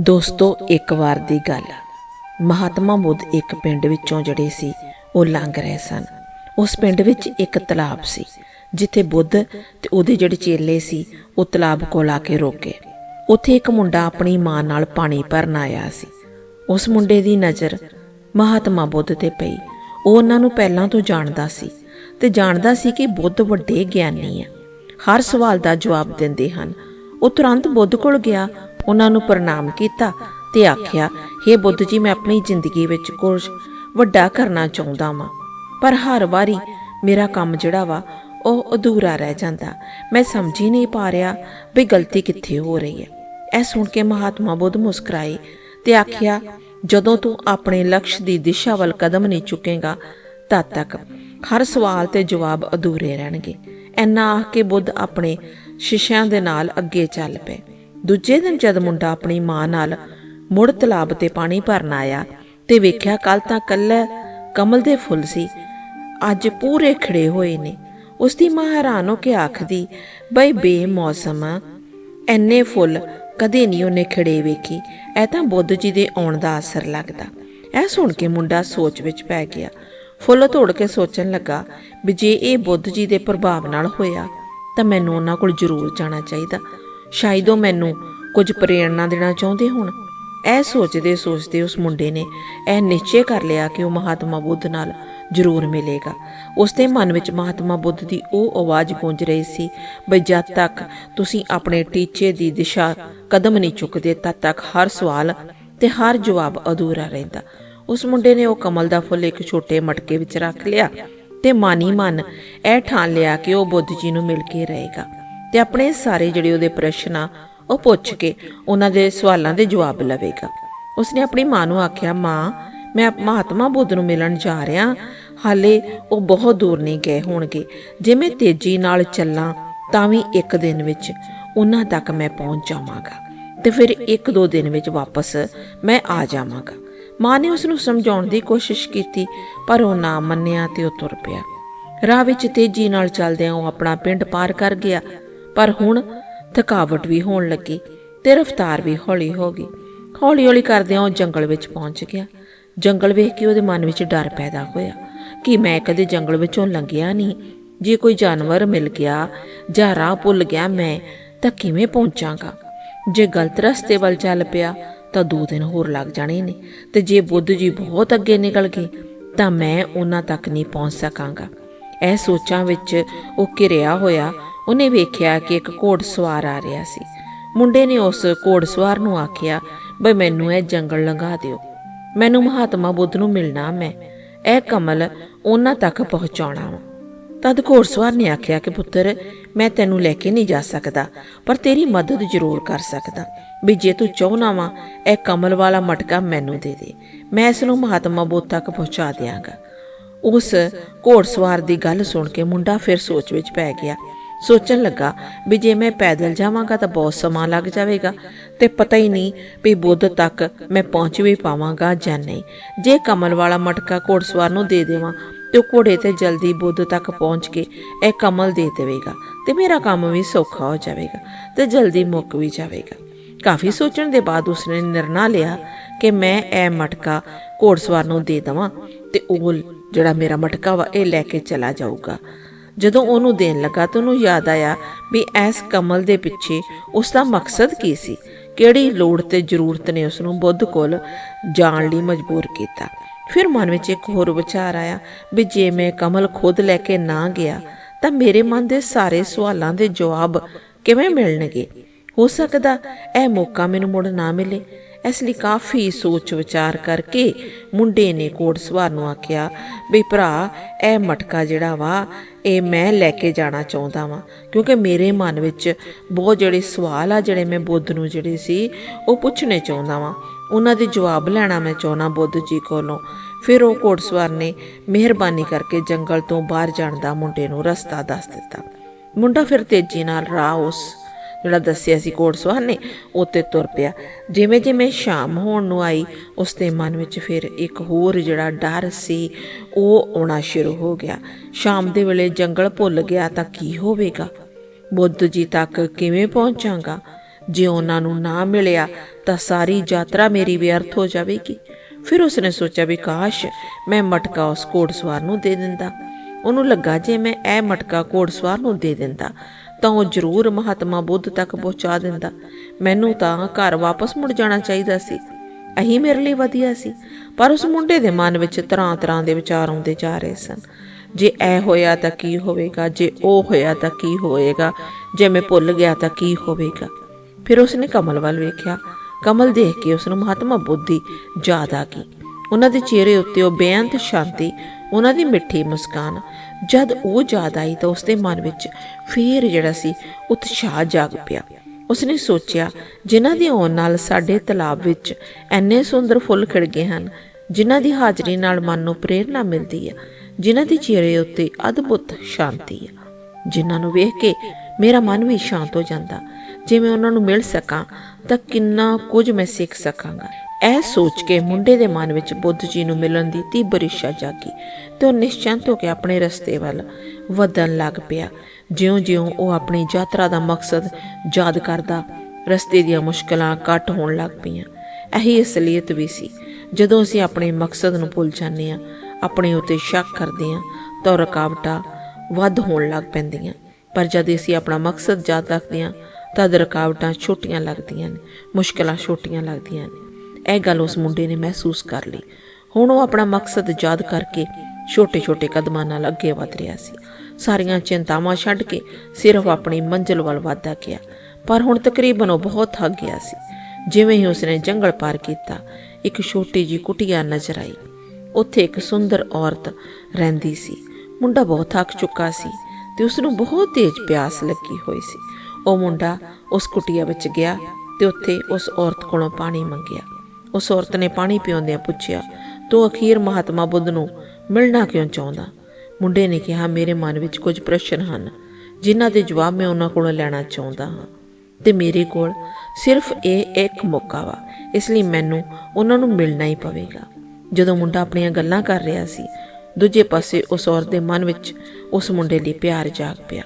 ਦੋਸਤੋ, ਇੱਕ ਵਾਰ ਦੀ ਗੱਲ। ਮਹਾਤਮਾ ਬੁੱਧ ਇੱਕ ਪਿੰਡ ਵਿੱਚੋਂ ਜਿਹੜੇ ਸੀ। ਉਹ ਲੰਘ ਰਹੇ ਸਨ। ਉਸ ਪਿੰਡ ਵਿੱਚ ਇੱਕ ਤਲਾਬ ਸੀ, ਜਿੱਥੇ ਬੁੱਧ ਤੇ ਉਹਦੇ ਜਿਹੜੇ ਚੇਲੇ ਸੀ, ਉਹ ਤਲਾਬ ਕੋਲ ਆ ਕੇ ਰੁਕੇ ਉੱਥੇ ਇੱਕ ਮੁੰਡਾ ਆਪਣੀ ਮਾਂ ਨਾਲ ਪਾਣੀ ਭਰਨ ਆਇਆ ਸੀ। ਉਸ ਮੁੰਡੇ ਦੀ ਨਜ਼ਰ ਮਹਾਤਮਾ ਬੁੱਧ ਤੇ ਪਈ। ਉਹ ਉਹਨਾਂ ਨੂੰ ਪਹਿਲਾਂ ਤੋਂ ਜਾਣਦਾ ਸੀ ਤੇ ਜਾਣਦਾ ਸੀ ਕਿ ਬੁੱਧ ਵੱਡੇ ਗਿਆਨੀ ਆ ਹਰ ਸਵਾਲ ਦਾ ਜਵਾਬ ਦਿੰਦੇ ਹਨ। ਉਹ ਤੁਰੰਤ ਬੁੱਧ ਕੋਲ ਗਿਆ। ਉਹਨਾਂ ਨੂੰ ਪ੍ਰਣਾਮ ਕੀਤਾ ਤੇ ਆਖਿਆ हे ਬੁੱਧ ਜੀ, ਮੈਂ ਆਪਣੀ ਜ਼ਿੰਦਗੀ ਵਿੱਚ ਕੁਝ ਵੱਡਾ ਕਰਨਾ ਚਾਹੁੰਦਾ ਵਾਂ, ਪਰ ਹਰ ਵਾਰੀ ਮੇਰਾ ਕੰਮ ਜਿਹੜਾ ਵਾ, ਉਹ ਅਧੂਰਾ ਰਹਿ ਜਾਂਦਾ। ਮੈਂ ਸਮਝ ਹੀ ਨਹੀਂ ਪਾ ਰਿਹਾ ਵੀ ਗਲਤੀ ਕਿੱਥੇ ਹੋ ਰਹੀ ਹੈ। ਇਹ ਸੁਣ ਕੇ ਮਹਾਤਮਾ ਬੁੱਧ ਮੁਸਕਰਾਏ ਤੇ ਆਖਿਆ, ਜਦੋਂ ਤੂੰ ਆਪਣੇ ਲਕਸ਼ ਦੀ ਦਿਸ਼ਾ ਵੱਲ ਕਦਮ ਨਹੀਂ ਚੁੱਕੇਗਾ, ਤਦ ਤੱਕ ਹਰ ਸਵਾਲ ਤੇ ਜਵਾਬ ਅਧੂਰੇ ਰਹਿਣਗੇ। ਐਨਾ ਆਖ ਕੇ ਬੁੱਧ ਆਪਣੇ ਸ਼ਿਸ਼ਿਆਂ ਦੇ ਨਾਲ ਅੱਗੇ ਚੱਲ ਪਏ। ਦੂਜੇ ਦਿਨ ਜਦ ਮੁੰਡਾ ਆਪਣੀ ਮਾਂ ਨਾਲ ਮੁੜ ਤਲਾਬ ਤੇ ਪਾਣੀ ਭਰਨ ਆਇਆ ਤੇ ਵੇਖਿਆ ਕੱਲ ਤਾਂ ਕੱਲਾ ਕਮਲ ਦੇ ਫੁੱਲ ਸੀ, ਅੱਜ ਪੂਰੇ ਖਿੜੇ ਹੋਏ ਨੇ। ਉਸ ਦੀ ਮਾਂ ਹੈਰਾਨ ਹੋ ਕੇ ਆਖਦੀ, ਬਈ ਬੇਮੌਸਮ ਐਨੇ ਫੁੱਲ ਕਦੇ ਨਹੀਂ ਉਹਨੇ ਖਿੜੇ ਵੇਖੀ, ਇਹ ਤਾਂ ਬੁੱਧ ਜੀ ਦੇ ਆਉਣ ਦਾ ਅਸਰ ਲੱਗਦਾ। ਇਹ ਸੁਣ ਕੇ ਮੁੰਡਾ ਸੋਚ ਵਿੱਚ ਪੈ ਗਿਆ। ਫੁੱਲ ਤੋੜ ਕੇ ਸੋਚਣ ਲੱਗਾ ਵੀ ਜੇ ਇਹ ਬੁੱਧ ਜੀ ਦੇ ਪ੍ਰਭਾਵ ਨਾਲ ਹੋਇਆ ਤਾਂ ਮੈਨੂੰ ਉਹਨਾਂ ਕੋਲ ਜ਼ਰੂਰ ਜਾਣਾ ਚਾਹੀਦਾ। ਸ਼ਾਇਦ ਉਹ ਮੈਨੂੰ ਕੁਝ ਪ੍ਰੇਰਣਾ ਦੇਣਾ ਚਾਹੁੰਦੇ ਹੋਣ। ਇਹ ਸੋਚਦੇ ਸੋਚਦੇ ਉਸ ਮੁੰਡੇ ਨੇ ਇਹ ਨਿਸ਼ਚੈ ਕਰ ਲਿਆ ਕਿ ਉਹ ਮਹਾਤਮਾ ਬੁੱਧ ਨਾਲ ਜ਼ਰੂਰ ਮਿਲੇਗਾ। ਉਸ ਦੇ ਮਨ ਵਿੱਚ ਮਹਾਤਮਾ ਬੁੱਧ ਦੀ ਉਹ ਆਵਾਜ਼ ਗੂੰਜ ਰਹੀ ਸੀ, ਬਈ ਜਦ ਤੱਕ ਤੁਸੀਂ ਆਪਣੇ ਟੀਚੇ ਦੀ ਦਿਸ਼ਾ ਕਦਮ ਨਹੀਂ ਚੁੱਕਦੇ, ਤਦ ਤੱਕ ਹਰ ਸਵਾਲ ਤੇ ਹਰ ਜਵਾਬ ਅਧੂਰਾ ਰਹਿੰਦਾ। ਉਸ ਮੁੰਡੇ ਨੇ ਉਹ ਕਮਲ ਦਾ ਫੁੱਲ ਇੱਕ ਛੋਟੇ ਮਟਕੇ ਵਿੱਚ ਰੱਖ ਲਿਆ ਤੇ ਮਾਨੀ ਮਨ ਇਹ ਠਾਣ ਲਿਆ ਕਿ ਉਹ ਬੁੱਧ ਜੀ ਨੂੰ ਮਿਲ ਕੇ ਰਹੇਗਾ। ਤੇ ਆਪਣੇ ਸਾਰੇ ਜਿਹੜੇ ਉਹਦੇ ਪ੍ਰਸ਼ਨ ਆ, ਉਹ ਪੁੱਛ ਕੇ ਉਹਨਾਂ ਦੇ ਸਵਾਲਾਂ ਦੇ ਜਵਾਬ ਲਵੇਗਾ। ਉਸਨੇ ਆਪਣੀ ਮਾਂ ਨੂੰ ਆਖਿਆ, ਮਾਂ, ਮੈਂ ਮਹਾਤਮਾ ਬੁੱਧ ਨੂੰ ਮਿਲਣ ਜਾ ਰਿਹਾ। ਹਾਲੇ ਉਹ ਬਹੁਤ ਦੂਰ ਨਹੀਂ ਗਏ ਹੋਣਗੇ। ਜੇ ਮੈਂ ਤੇਜ਼ੀ ਨਾਲ ਚੱਲਾਂ ਤਾਂ ਵੀ ਇੱਕ ਦਿਨ ਵਿੱਚ ਉਹਨਾਂ ਤੱਕ ਮੈਂ ਪਹੁੰਚ ਜਾਵਾਂਗਾ ਤੇ ਫਿਰ ਇੱਕ ਦੋ ਦਿਨ ਵਿੱਚ ਵਾਪਸ ਮੈਂ ਆ ਜਾਵਾਂਗਾ। ਮਾਂ ਨੇ ਉਸ ਨੂੰ ਸਮਝਾਉਣ ਦੀ ਕੋਸ਼ਿਸ਼ ਕੀਤੀ, ਪਰ ਉਹ ਨਾ ਮੰਨਿਆ ਤੇ ਉਹ ਤੁਰ ਪਿਆ। ਰਾਹ ਵਿੱਚ ਤੇਜ਼ੀ ਨਾਲ ਚੱਲਦਿਆਂ ਉਹ ਆਪਣਾ ਪਿੰਡ ਪਾਰ ਕਰ ਗਿਆ। ਪਰ ਹੁਣ ਥਕਾਵਟ ਵੀ ਹੋਣ ਲੱਗੀ ਤੇ ਰਫ਼ਤਾਰ ਵੀ ਹੌਲੀ ਹੋ ਗਈ। ਹੌਲੀ-ਹੌਲੀ ਕਰਦਿਆਂ ਉਹ ਜੰਗਲ ਵਿੱਚ ਪਹੁੰਚ ਗਿਆ। ਜੰਗਲ ਵੇਖ ਕੇ ਉਹਦੇ ਮਨ ਵਿੱਚ ਡਰ ਪੈਦਾ ਹੋਇਆ ਕਿ ਮੈਂ ਕਦੇ ਜੰਗਲ ਵਿੱਚੋਂ ਲੰਘਿਆ ਨਹੀਂ। ਜੇ ਕੋਈ ਜਾਨਵਰ ਮਿਲ ਗਿਆ ਜਾਂ ਰਾਹ ਭੁੱਲ ਗਿਆ ਮੈਂ ਤਾਂ ਕਿਵੇਂ ਪਹੁੰਚਾਂਗਾ? ਜੇ ਗਲਤ ਰਸਤੇ ਵੱਲ ਚੱਲ ਪਿਆ ਤਾਂ ਦੋ ਦਿਨ ਹੋਰ ਲੱਗ ਜਾਣੇ ਨੇ ਤੇ ਜੇ ਬੁੱਧ ਜੀ ਬਹੁਤ ਅੱਗੇ ਨਿਕਲ ਗਏ ਤਾਂ ਮੈਂ ਉਹਨਾਂ ਤੱਕ ਨਹੀਂ ਪਹੁੰਚ ਸਕਾਂਗਾ। ਇਹ ਸੋਚਾਂ ਵਿੱਚ ਉਹ ਘਿਰਿਆ ਹੋਇਆ ਉਹਨੇ ਵੇਖਿਆ ਕਿ ਇੱਕ ਘੋੜਸਵਾਰ ਆ ਰਿਹਾ ਸੀ। ਮੁੰਡੇ ਨੇ ਉਸ ਘੋੜਸਵਾਰ ਨੂੰ ਆਖਿਆ, ਬਈ ਮੈਨੂੰ ਇਹ ਜੰਗਲ ਲੰਘਾ ਦਿਓ। ਮੈਨੂੰ ਮਹਾਤਮਾ ਬੁੱਧ ਨੂੰ ਮਿਲਣਾ ਮੈਂ। ਇਹ ਕਮਲ ਉਹਨਾਂ ਤੱਕ ਪਹੁੰਚਾਉਣਾ ਵਾ। ਤਦ ਘੋੜਸਵਾਰ ਨੇ ਆਖਿਆ ਕਿ, ਪੁੱਤਰ, ਮੈਂ ਤੈਨੂੰ ਲੈ ਕੇ ਨਹੀਂ ਜਾ ਸਕਦਾ, ਪਰ ਤੇਰੀ ਮਦਦ ਜ਼ਰੂਰ ਕਰ ਸਕਦਾ। ਵੀ ਜੇ ਤੂੰ ਚਾਹਨਾ ਵਾ, ਇਹ ਕਮਲ ਵਾਲਾ ਮਟਕਾ ਮੈਨੂੰ ਦੇ ਦੇ। ਮੈਂ ਇਸ ਨੂੰ ਮਹਾਤਮਾ ਬੁੱਧ ਤੱਕ ਪਹੁੰਚਾ ਦਿਆਂਗਾ। ਉਸ ਘੋੜਸਵਾਰ ਦੀ ਗੱਲ ਸੁਣ ਕੇ ਮੁੰਡਾ ਫਿਰ ਸੋਚ ਵਿੱਚ ਪੈ ਗਿਆ ਸੋਚਣ ਲੱਗਾ ਵੀ ਜੇ ਮੈਂ ਪੈਦਲ ਜਾਵਾਂਗਾ ਤਾਂ ਬਹੁਤ ਸਮਾਂ ਲੱਗ ਜਾਵੇਗਾ ਤੇ ਪਤਾ ਹੀ ਨਹੀਂ ਵੀ ਬੁੱਧ ਤੱਕ ਮੈਂ ਪਹੁੰਚ ਵੀ ਪਾਵਾਂਗਾ ਜਾਂ ਨਹੀਂ। ਜੇ ਕਮਲ ਵਾਲਾ ਮਟਕਾ ਘੋੜਸਵਾਰ ਨੂੰ ਦੇ ਦੇਵਾਂ, ਤੇ ਉਹ ਘੋੜੇ ਤੇ ਜਲਦੀ ਬੁੱਧ ਤੱਕ ਪਹੁੰਚ ਕੇ ਇਹ ਕਮਲ ਦੇ ਦੇਵੇਗਾ ਤੇ ਮੇਰਾ ਕੰਮ ਵੀ ਸੌਖਾ ਹੋ ਜਾਵੇਗਾ ਤੇ ਜਲਦੀ ਮੁੱਕ ਵੀ ਜਾਵੇਗਾ। ਕਾਫੀ ਸੋਚਣ ਦੇ ਬਾਅਦ ਉਸਨੇ ਨਿਰਣਾ ਲਿਆ ਕਿ ਮੈਂ ਇਹ ਮਟਕਾ ਘੋੜਸਵਾਰ ਨੂੰ ਦੇ ਦਵਾਂ ਤੇ ਉਹ ਜਿਹੜਾ ਮੇਰਾ ਮਟਕਾ ਵਾ, ਇਹ ਲੈ ਕੇ ਚਲਾ ਜਾਊਗਾ। ਜਦੋਂ ਉਹਨੂੰ ਦੇਣ ਲੱਗਾ ਤਾਂ ਉਹਨੂੰ ਯਾਦ ਆਇਆ ਵੀ ਐਸ ਕਮਲ ਦੇ ਪਿੱਛੇ ਉਸ ਦਾ ਮਕਸਦ ਕੀ ਸੀ? ਕਿਹੜੀ ਲੋੜ ਤੇ ਜ਼ਰੂਰਤ ਨੇ ਉਸ ਨੂੰ ਬੁੱਧ ਕੋਲ ਜਾਣ ਲਈ ਮਜਬੂਰ ਕੀਤਾ? ਫਿਰ ਮਨ ਵਿੱਚ ਇੱਕ ਹੋਰ ਵਿਚਾਰ ਆਇਆ ਵੀ ਜੇ ਮੈਂ ਕਮਲ ਖੁਦ ਲੈ ਕੇ ਨਾ ਗਿਆ, ਤਾਂ ਮੇਰੇ ਮਨ ਦੇ ਸਾਰੇ ਸਵਾਲਾਂ ਦੇ ਜਵਾਬ ਕਿਵੇਂ ਮਿਲਣਗੇ? ਹੋ ਸਕਦਾ ਇਹ ਮੌਕਾ ਮੈਨੂੰ ਮੁੜ ਨਾ ਮਿਲੇ। ਇਸ ਲਈ ਕਾਫੀ ਸੋਚ ਵਿਚਾਰ ਕਰਕੇ ਮੁੰਡੇ ਨੇ ਘੋੜਸਵਾਰ ਨੂੰ ਆਖਿਆ ਵੀ ਭਰਾ, ਇਹ ਮਟਕਾ ਜਿਹੜਾ ਵਾ ਇਹ ਮੈਂ ਲੈ ਕੇ ਜਾਣਾ ਚਾਹੁੰਦਾ ਵਾਂ। ਕਿਉਂਕਿ ਮੇਰੇ ਮਨ ਵਿੱਚ ਬਹੁਤ ਜਿਹੜੇ ਸਵਾਲ ਆ, ਜਿਹੜੇ ਮੈਂ ਬੁੱਧ ਨੂੰ ਜਿਹੜੇ ਸੀ, ਉਹ ਪੁੱਛਣੇ ਚਾਹੁੰਦਾ ਵਾਂ। ਉਹਨਾਂ ਦੇ ਜਵਾਬ ਲੈਣਾ ਮੈਂ ਚਾਹੁੰਦਾ ਬੁੱਧ ਜੀ ਕੋਲੋਂ। ਫਿਰ ਉਹ ਘੋੜਸਵਾਰ ਨੇ ਮਿਹਰਬਾਨੀ ਕਰਕੇ ਜੰਗਲ ਤੋਂ ਬਾਹਰ ਜਾਣ ਦਾ ਮੁੰਡੇ ਨੂੰ ਰਸਤਾ ਦੱਸ ਦਿੱਤਾ। ਮੁੰਡਾ ਫਿਰ ਤੇਜ਼ੀ ਨਾਲ ਰਾਹ ਉਸ ਜਿਹੜਾ ਦੱਸਿਆ ਸੀ ਘੋੜਸਵਾਰ ਨੇ, ਉੱਤੇ ਤੁਰ ਪਿਆ। ਜਿਵੇਂ ਜਿਵੇਂ ਸ਼ਾਮ ਹੋਣ ਨੂੰ ਆਈ ਉਸ ਦੇ ਮਨ ਵਿੱਚ ਫਿਰ ਇੱਕ ਹੋਰ ਜਿਹੜਾ ਡਰ ਸੀ, ਉਹ ਆਉਣਾ ਸ਼ੁਰੂ ਹੋ ਗਿਆ। ਸ਼ਾਮ ਦੇ ਵੇਲੇ ਜੰਗਲ ਭੁੱਲ ਗਿਆ ਤਾਂ ਕੀ ਹੋਵੇਗਾ? ਬੁੱਧ ਜੀ ਤੱਕ ਕਿਵੇਂ ਪਹੁੰਚਾਂਗਾ? ਜੇ ਉਹਨਾਂ ਨੂੰ ਨਾ ਮਿਲਿਆ, ਤਾਂ ਸਾਰੀ ਯਾਤਰਾ ਮੇਰੀ ਵਿਅਰਥ ਹੋ ਜਾਵੇਗੀ। ਫਿਰ ਉਸਨੇ ਸੋਚਿਆ ਵੀ ਕਾਸ਼ ਮੈਂ ਮਟਕਾ ਉਸ ਘੋੜਸਵਾਰ ਨੂੰ ਦੇ ਦਿੰਦਾ। ਉਹਨੂੰ ਲੱਗਾ ਜੇ ਮੈਂ ਇਹ ਮਟਕਾ ਘੋੜਸਵਾਰ ਨੂੰ ਦੇ ਦਿੰਦਾ ਤਾਂ ਉਹ ਜ਼ਰੂਰ ਮਹਾਤਮਾ ਬੁੱਧ ਤੱਕ ਪਹੁੰਚਾ ਦਿੰਦਾ। ਮੈਨੂੰ ਤਾਂ ਘਰ ਵਾਪਸ ਮੁੜ ਜਾਣਾ ਚਾਹੀਦਾ ਸੀ। ਅਹੀ ਮੇਰੇ ਲਈ ਵਧੀਆ ਸੀ, ਪਰ ਉਸ ਮੁੰਡੇ ਦੇ ਮਨ ਵਿੱਚ ਤਰ੍ਹਾਂ ਤਰ੍ਹਾਂ ਦੇ ਵਿਚਾਰ ਆਉਂਦੇ ਜਾ ਰਹੇ ਸਨ। ਜੇ ਇਹ ਹੋਇਆ ਤਾਂ ਕੀ ਹੋਵੇਗਾ, ਜੇ ਉਹ ਹੋਇਆ ਤਾਂ ਕੀ ਹੋਏਗਾ ਜੇ ਮੈਂ ਭੁੱਲ ਗਿਆ ਤਾਂ ਕੀ ਹੋਵੇਗਾ। ਫਿਰ ਉਸਨੇ ਕਮਲ ਵੱਲ ਵੇਖਿਆ। ਕਮਲ ਦੇਖ ਕੇ ਉਸ ਨੂੰ ਮਹਾਤਮਾ ਬੁੱਧੀ ਯਾਦ ਆ ਗਈ। ਉਹਨਾਂ ਦੇ ਚਿਹਰੇ ਉੱਤੇ ਉਹ ਬੇਅੰਤ ਸ਼ਾਂਤੀ, ਉਹਨਾਂ ਦੀ ਮਿੱਠੀ ਮੁਸਕਾਨ। ਜਦ ਉਹ ਯਾਦ ਆਈ ਤਾਂ ਉਸਦੇ ਮਨ ਵਿੱਚ ਫੇਰ ਜਿਹੜਾ ਸੀ ਉਤਸ਼ਾਹ ਜਾਗ ਪਿਆ। ਉਸਨੇ ਸੋਚਿਆ, ਜਿਨ੍ਹਾਂ ਦੇ ਆਉਣ ਨਾਲ ਸਾਡੇ ਤਲਾਬ ਵਿੱਚ ਐਨੇ ਸੁੰਦਰ ਫੁੱਲ ਖਿੜ ਗਏ ਹਨ, ਜਿਨ੍ਹਾਂ ਦੀ ਹਾਜ਼ਰੀ ਨਾਲ ਮਨ ਨੂੰ ਪ੍ਰੇਰਣਾ ਮਿਲਦੀ ਹੈ ਜਿਨ੍ਹਾਂ ਦੇ ਚਿਹਰੇ ਉੱਤੇ ਅਦਭੁਤ ਸ਼ਾਂਤੀ ਹੈ ਜਿਨ੍ਹਾਂ ਨੂੰ ਵੇਖ ਕੇ ਮੇਰਾ ਮਨ ਵੀ ਸ਼ਾਂਤ ਹੋ ਜਾਂਦਾ। ਜੇ ਮੈਂ ਉਹਨਾਂ ਨੂੰ ਮਿਲ ਸਕਾਂ ਤਾਂ ਕਿੰਨਾ ਕੁਝ ਮੈਂ ਸਿੱਖ ਸਕਾਂਗਾ। ਇਹ ਸੋਚ ਕੇ ਮੁੰਡੇ ਦੇ ਮਨ ਵਿੱਚ ਬੁੱਧ ਜੀ ਨੂੰ ਮਿਲਣ ਦੀ ਤੀਬਰ ਇੱਛਾ ਜਾਗੀ ਤੇ ਉਹ ਨਿਸ਼ਚਿੰਤ ਹੋ ਕੇ ਆਪਣੇ ਰਸਤੇ ਵੱਲ ਵਧਣ ਲੱਗ ਪਿਆ। ਜਿਉਂ-ਜਿਉਂ ਉਹ ਆਪਣੀ ਯਾਤਰਾ ਦਾ ਮਕਸਦ ਯਾਦ ਕਰਦਾ, ਰਸਤੇ ਦੀਆਂ ਮੁਸ਼ਕਲਾਂ ਘੱਟ ਹੋਣ ਲੱਗ ਪਈਆਂ। ਇਹੀ ਅਸਲੀਅਤ ਵੀ ਸੀ। ਜਦੋਂ ਅਸੀਂ ਆਪਣੇ ਮਕਸਦ ਨੂੰ ਭੁੱਲ ਜਾਂਦੇ ਹਾਂ, ਆਪਣੇ ਉੱਤੇ ਸ਼ੱਕ ਕਰਦੇ ਹਾਂ, ਤਾਂ ਰੁਕਾਵਟਾਂ ਵੱਧ ਹੋਣ ਲੱਗ ਪੈਂਦੀਆਂ। ਪਰ ਜਦ ਅਸੀਂ ਆਪਣਾ ਮਕਸਦ ਯਾਦ ਰੱਖਦੇ ਹਾਂ, ਤਦ ਰੁਕਾਵਟਾਂ ਛੋਟੀਆਂ ਲੱਗਦੀਆਂ ਨੇ, ਮੁਸ਼ਕਲਾਂ ਛੋਟੀਆਂ ਲੱਗਦੀਆਂ ਨੇ। ਇਹ ਗੱਲ ਉਸ ਮੁੰਡੇ ਨੇ ਮਹਿਸੂਸ ਕਰ ਲਈ। ਹੁਣ ਉਹ ਆਪਣਾ ਮਕਸਦ ਯਾਦ ਕਰਕੇ ਛੋਟੇ-ਛੋਟੇ ਕਦਮਾਂ ਨਾਲ ਅੱਗੇ ਵਧ ਰਿਹਾ ਸੀ। ਸਾਰੀਆਂ ਚਿੰਤਾਵਾਂ ਛੱਡ ਕੇ ਸਿਰਫ ਆਪਣੀ ਮੰਜ਼ਿਲ ਵੱਲ ਵਧਦਾ ਗਿਆ। ਪਰ ਹੁਣ ਤਕਰੀਬਨ ਉਹ ਬਹੁਤ ਥੱਕ ਗਿਆ ਸੀ। ਜਿਵੇਂ ਹੀ ਉਸਨੇ ਜੰਗਲ ਪਾਰ ਕੀਤਾ, ਇੱਕ ਛੋਟੀ ਜੀ ਕੁਟੀਆ ਨਜ਼ਰ ਆਈ। ਉੱਥੇ ਇੱਕ ਸੁੰਦਰ ਔਰਤ ਰਹਿੰਦੀ ਸੀ। ਮੁੰਡਾ ਬਹੁਤ ਥੱਕ ਚੁੱਕਾ ਸੀ ਤੇ ਉਸ ਨੂੰ ਬਹੁਤ ਤੇਜ਼ ਪਿਆਸ ਲੱਗੀ ਹੋਈ ਸੀ। ਉਹ ਮੁੰਡਾ ਉਸ ਕੁਟੀਆ ਵਿੱਚ ਗਿਆ ਤੇ ਉੱਥੇ ਉਸ ਔਰਤ ਕੋਲੋਂ ਪਾਣੀ ਮੰਗਿਆ। ਉਸ ਔਰਤ ਨੇ ਪਾਣੀ ਪੀਉਂਦਿਆਂ ਪੁੱਛਿਆ, ਤੂੰ ਅਖੀਰ ਮਹਾਤਮਾ ਬੁੱਧ ਨੂੰ ਮਿਲਣਾ ਕਿਉਂ ਚਾਹੁੰਦਾ? ਮੁੰਡੇ ਨੇ ਕਿਹਾ, ਮੇਰੇ ਮਨ ਵਿੱਚ ਕੁਝ ਪ੍ਰਸ਼ਨ ਹਨ, ਜਿਨ੍ਹਾਂ ਦੇ ਜਵਾਬ ਮੈਂ ਉਹਨਾਂ ਕੋਲੋਂ ਲੈਣਾ ਚਾਹੁੰਦਾ ਹਾਂ। ਤੇ ਮੇਰੇ ਕੋਲ ਸਿਰਫ ਇਹ ਇੱਕ ਮੌਕਾ ਵਾ, ਇਸ ਲਈ ਮੈਨੂੰ ਉਹਨਾਂ ਨੂੰ ਮਿਲਣਾ ਹੀ ਪਵੇਗਾ। ਜਦੋਂ ਮੁੰਡਾ ਆਪਣੀਆਂ ਗੱਲਾਂ ਕਰ ਰਿਹਾ ਸੀ, ਦੂਜੇ ਪਾਸੇ ਉਸ ਔਰਤ ਦੇ ਮਨ ਵਿੱਚ ਉਸ ਮੁੰਡੇ ਲਈ ਪਿਆਰ ਜਾਗ ਪਿਆ।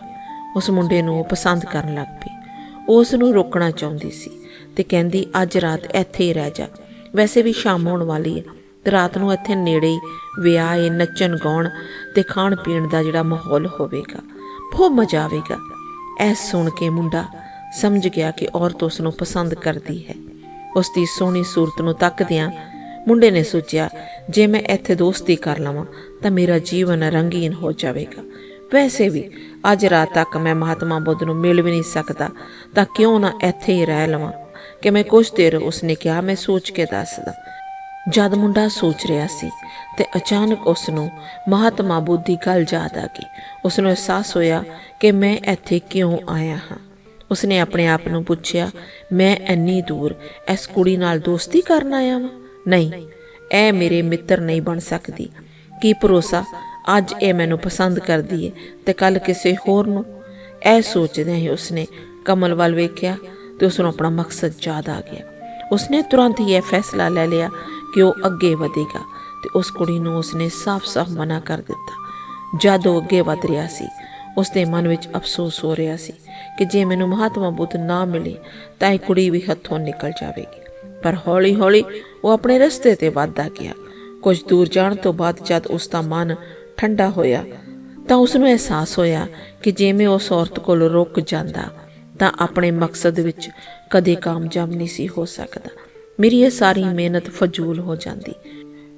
ਉਸ ਮੁੰਡੇ ਨੂੰ ਉਹ ਪਸੰਦ ਕਰਨ ਲੱਗ ਪਈ। ਉਹ ਉਸ ਨੂੰ ਰੋਕਣਾ ਚਾਹੁੰਦੀ ਸੀ ਤੇ ਕਹਿੰਦੀ, ਅੱਜ ਰਾਤ ਇੱਥੇ ਹੀ ਰਹਿ ਜਾ ਵੈਸੇ ਵੀ ਸ਼ਾਮ ਹੋਣ ਵਾਲੀ ਹੈ ਤੇ ਰਾਤ ਨੂੰ ਇੱਥੇ ਨੇੜੇ ਹੀ ਵਿਆਹ ਏ, ਨੱਚਣ ਗਾਉਣ ਤੇ ਖਾਣ ਪੀਣ ਦਾ ਜਿਹੜਾ ਮਾਹੌਲ ਹੋਵੇਗਾ, ਬਹੁਤ ਮਜ਼ਾ ਆਵੇਗਾ। ਐ ਸੁਣ ਕੇ ਮੁੰਡਾ ਸਮਝ ਗਿਆ ਕਿ ਔਰਤ ਉਸ ਨੂੰ ਪਸੰਦ ਕਰਦੀ ਹੈ। ਉਸ ਦੀ ਸੋਹਣੀ ਸੂਰਤ ਨੂੰ ਤੱਕਦਿਆਂ ਮੁੰਡੇ ਨੇ ਸੋਚਿਆ, ਜੇ ਮੈਂ ਇੱਥੇ ਦੋਸਤੀ ਕਰ ਲਵਾਂ, ਤਾਂ ਮੇਰਾ ਜੀਵਨ ਰੰਗੀਨ ਹੋ ਜਾਵੇਗਾ। ਵੈਸੇ ਵੀ ਅੱਜ ਰਾਤ ਤੱਕ ਮੈਂ ਮਹਾਤਮਾ ਬੁੱਧ ਨੂੰ ਮਿਲ ਵੀ ਨਹੀਂ ਸਕਦਾ, ਤਾਂ ਕਿਉਂ ਨਾ ਇੱਥੇ ਹੀ ਰਹਿ ਲਵਾਂ। ਕਿ ਮੈਂ ਕੁਝ ਦੇਰ ਉਸਨੇ ਕਿਹਾ, ਮੈਂ ਸੋਚ ਕੇ ਦੱਸਦਾ। ਜਦ ਮੁੰਡਾ ਸੋਚ ਰਿਹਾ ਸੀ ਤੇ ਅਚਾਨਕ ਉਸ ਨੂੰ ਮਹਾਤਮਾ ਬੁੱਧ ਦੀ ਗੱਲ ਯਾਦ ਆ ਗਈ। ਉਸ ਨੂੰ ਅਹਿਸਾਸ ਹੋਇਆ ਕਿ ਮੈਂ ਇੱਥੇ ਕਿਉਂ ਆਇਆ ਹਾਂ। ਉਸਨੇ ਆਪਣੇ ਆਪ ਨੂੰ ਪੁੱਛਿਆ, ਮੈਂ ਇੰਨੀ ਦੂਰ ਇਸ ਕੁੜੀ ਨਾਲ ਦੋਸਤੀ ਕਰਨ ਆਇਆ ਹਾਂ ਨਹੀਂ, ਇਹ ਮੇਰੇ ਮਿੱਤਰ ਨਹੀਂ ਬਣ ਸਕਦੀ। ਕੀ ਭਰੋਸਾ? ਅੱਜ ਇਹ ਮੈਨੂੰ ਪਸੰਦ ਕਰਦੀ ਹੈ ਤੇ ਕੱਲ ਕਿਸੇ ਹੋਰ ਨੂੰ? ਇਹ ਸੋਚਦਿਆਂ ਹੀ ਉਸਨੇ ਕਮਲ ਵੱਲ ਵੇਖਿਆ। ਤੇ ਉਸ ਨੂੰ ਆਪਣਾ ਮਕਸਦ ਯਾਦ ਆ ਗਿਆ। ਉਸਨੇ ਤੁਰੰਤ ਹੀ ਇਹ ਫੈਸਲਾ ਲੈ ਲਿਆ ਕਿ ਉਹ ਅੱਗੇ ਵਧੇਗਾ ਤੇ ਉਸ ਕੁੜੀ ਨੂੰ ਉਸਨੇ ਸਾਫ਼-ਸਾਫ਼ ਮਨਾ ਕਰ ਦਿੱਤਾ। ਜਦ ਉਹ ਅੱਗੇ ਵਧ ਰਿਹਾ ਸੀ, ਉਸਦੇ ਮਨ ਵਿੱਚ ਅਫਸੋਸ ਹੋ ਰਿਹਾ ਸੀ ਕਿ ਜੇ ਮੈਨੂੰ ਮਹਾਤਮਾ ਬੁੱਧ ਨਾ ਮਿਲੇ, ਤਾਂ ਇਹ ਕੁੜੀ ਵੀ ਹੱਥੋਂ ਨਿਕਲ ਜਾਵੇਗੀ। ਪਰ ਹੌਲੀ-ਹੌਲੀ ਉਹ ਆਪਣੇ ਰਸਤੇ ਤੇ ਵਧਦਾ ਗਿਆ। ਕੁਝ ਦੂਰ ਜਾਣ ਤੋਂ ਬਾਅਦ ਜਦ ਉਸ ਦਾ ਮਨ ਠੰਡਾ ਹੋਇਆ, ਤਾਂ ਉਸ ਨੂੰ ਅਹਿਸਾਸ ਹੋਇਆ ਕਿ ਜੇ ਮੈਂ ਉਸ ਔਰਤ ਕੋਲ ਰੁਕ ਜਾਂਦਾ ਤਾਂ ਆਪਣੇ ਮਕਸਦ ਵਿੱਚ ਕਦੇ ਕਾਮਯਾਬ ਨਹੀਂ ਸੀ ਹੋ ਸਕਦਾ। ਮੇਰੀ ਇਹ ਸਾਰੀ ਮਿਹਨਤ ਫਜ਼ੂਲ ਹੋ ਜਾਂਦੀ।